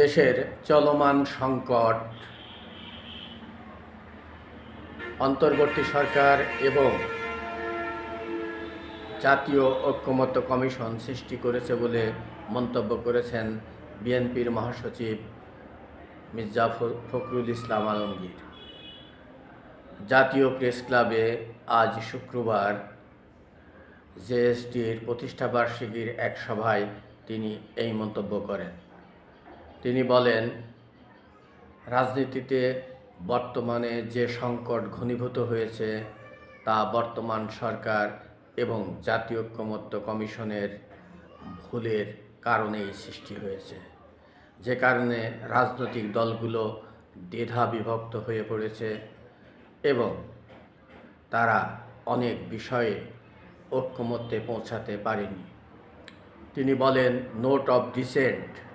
দেশের চলমান সংকট। অন্তর্বর্তী সরকার এবং জাতীয় ঐক্যমত্য কমিশন সৃষ্টি করেছে বলে মন্তব্য করেছেন বিএনপির মহাসচিব মির্জা ফখরুল ইসলাম আলমগীর। জাতীয় প্রেস ক্লাবে আজ শুক্রবার জেএসটির প্রতিষ্ঠাবার্ষিকীর এক সভায় তিনি এই মন্তব্য করেন। তিনি বলেন, রাজনীতিতে বর্তমানে যে সংকট ঘনীভূত হয়েছে, তা বর্তমান সরকার এবং জাতীয় ঐক্যমত্য কমিশনের ভুলের কারণেই সৃষ্টি হয়েছে। যে কারণে রাজনৈতিক দলগুলো দ্বিধা বিভক্ত হয়ে পড়েছে এবং তারা অনেক বিষয়ে ঐক্যমত্যে পৌঁছাতে পারেনি। তিনি বলেন, নোট অফ ডিসেন্ট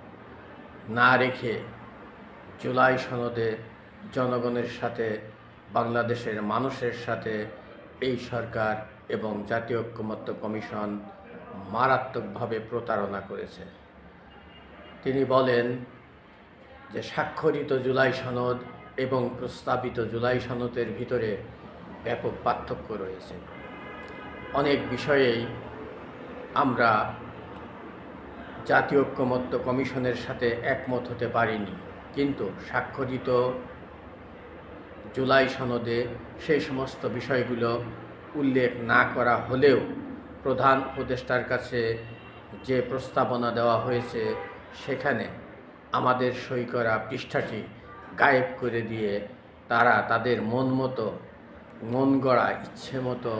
না রেখে জুলাই সনদে জনগণের সাথে, বাংলাদেশের মানুষের সাথে এই সরকার এবং জাতীয় ঐক্যমত্য কমিশন মারাত্মকভাবে প্রতারণা করেছে। তিনি বলেন যে স্বাক্ষরিত জুলাই সনদ এবং প্রস্তাবিত জুলাই সনদের ভিতরে ব্যাপক পার্থক্য রয়েছে। অনেক বিষয়েই আমরা জাতীয় ঐক্যমত্য কমিশনের সাথে একমত হতে পারিনি। কিন্তু স্বাক্ষরিত জুলাই সনদে সেই সমস্ত বিষয়গুলো উল্লেখ না করা হলেও প্রধান উপদেষ্টার কাছে যে প্রস্তাবনা দেওয়া হয়েছে, সেখানে আমাদের সই করা পৃষ্ঠাটি গায়েব করে দিয়ে তারা তাদের মন মতো, মন গড়া ইচ্ছে মতো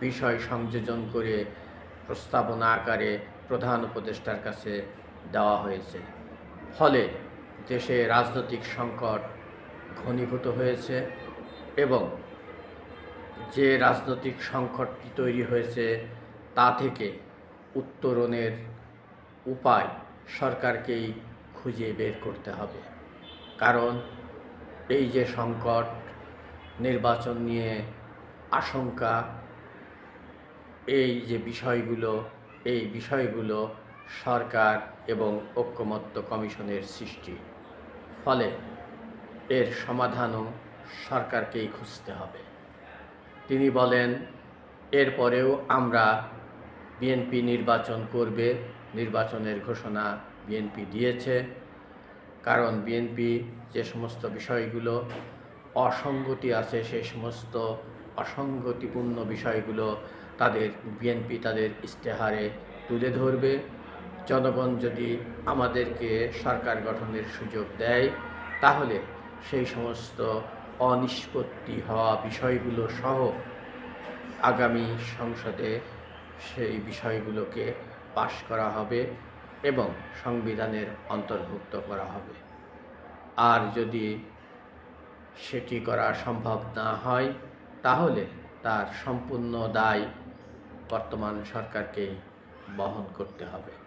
বিষয় সংযোজন করে প্রস্তাবনা আকারে প্রধান উপদেষ্টার কাছে দেওয়া হয়েছে। ফলে দেশে রাজনৈতিক সংকট ঘনীভূত হয়েছে এবং যে রাজনৈতিক সংকটটি তৈরি হয়েছে তা থেকে উত্তরণের উপায় সরকারকেই খুঁজে বের করতে হবে। কারণ এই যে সংকট, নির্বাচন নিয়ে আশঙ্কা, এই যে বিষয়গুলো এই বিষয়গুলো সরকার এবং ঐক্যমত্য কমিশনের সৃষ্টি। ফলে এর সমাধানও সরকারকেই খুঁজতে হবে। তিনি বলেন এরপরেও আমরা বিএনপি নির্বাচন করবে। নির্বাচনের ঘোষণা বিএনপি দিয়েছে। কারণ বিএনপি যে সমস্ত বিষয়গুলো অসঙ্গতি আছে, সে সমস্ত অসঙ্গতিপূর্ণ বিষয়গুলো তাদের বিএনপি তাদের ইশতেহারে তুলে ধরবে। জনগণ যদি আমাদেরকে সরকার গঠনের সুযোগ দেয়, তাহলে সেই সমস্ত অনিষ্পত্তি হওয়া বিষয়গুলো সহ আগামী সংসদে সেই বিষয়গুলোকে পাশ করা হবে এবং সংবিধানের অন্তর্ভুক্ত করা হবে। আর যদি সেটি করা সম্ভব না হয়, তাহলে তার সম্পূর্ণ দায় বর্তমান সরকারকে বহন করতে হবে।